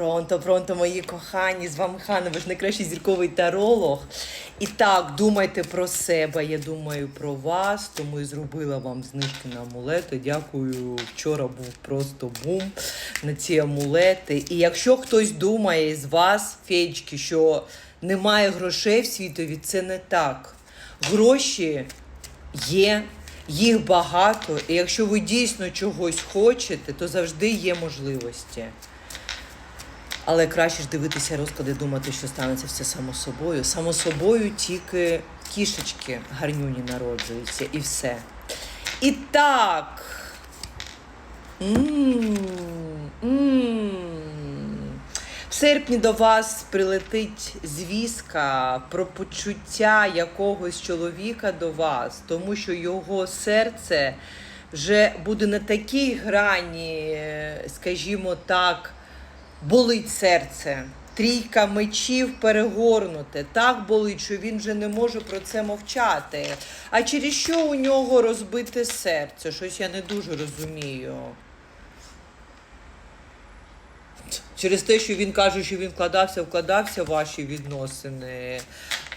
Пронто, пронто, мої кохані, з вами Хана, ви ж найкращий зірковий таролог. І так, думайте про себе, я думаю про вас, тому і зробила вам знижки на амулети. Дякую. Вчора був просто бум на ці амулети. І якщо хтось думає з вас, феєчки, що немає грошей в світові, це не так. Гроші є, їх багато, і якщо ви дійсно чогось хочете, то завжди є можливості. Але краще ж дивитися розклади, думати, що станеться все само собою. Само собою тільки кішечки гарнюні народжуються і все. І так. В серпні до вас прилетить звістка про почуття якогось чоловіка до вас, тому що його серце вже буде на такій грані, скажімо так, болить серце. Трійка мечів перегорнуте. Так болить, що він вже не може про це мовчати. А через що у нього розбите серце? Щось я не дуже розумію. Через те, що він каже, що він вкладався, вкладався в ваші відносини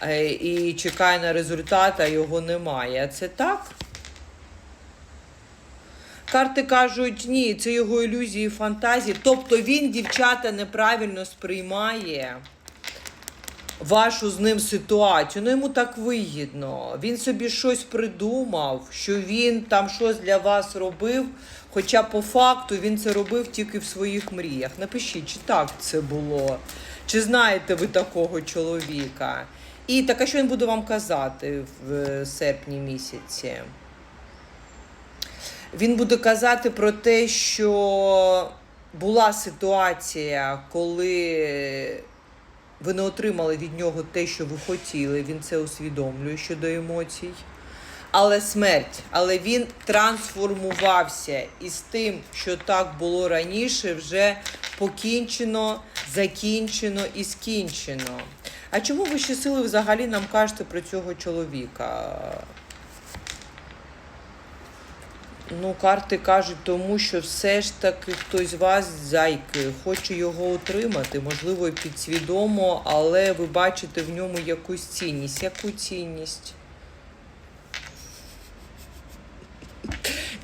е, і чекає на результат, а його немає. Це так? Карти кажуть, ні, це його ілюзії, фантазії. Тобто він, дівчата, неправильно сприймає вашу з ним ситуацію. Ну йому так вигідно. Він собі щось придумав, що він там щось для вас робив. Хоча по факту він це робив тільки в своїх мріях. Напишіть, чи так це було, чи знаєте ви такого чоловіка. І так, а що він буде вам казати в е, серпні місяці? Він буде казати про те, що була ситуація, коли ви не отримали від нього те, що ви хотіли. Він це усвідомлює щодо емоцій. Але смерть, але він трансформувався і з тим, що так було раніше, вже покінчено, закінчено і скінчено. А чому ви ще сили взагалі нам кажете про цього чоловіка? Ну, карти кажуть, тому що все ж таки хтось з вас, зайки, хоче його отримати, можливо, підсвідомо, але ви бачите в ньому якусь цінність. Яку цінність?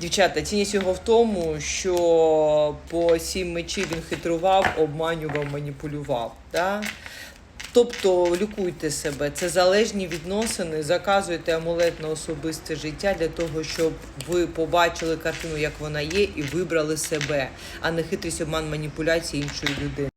Дівчата, цінність його в тому, що по сім мечів він хитрував, обманював, маніпулював. Да? Тобто лікуйте себе, це залежні відносини, заказуйте амулет на особисте життя для того, щоб ви побачили картину, як вона є, і вибрали себе, а не хитрість обман маніпуляції іншої людини.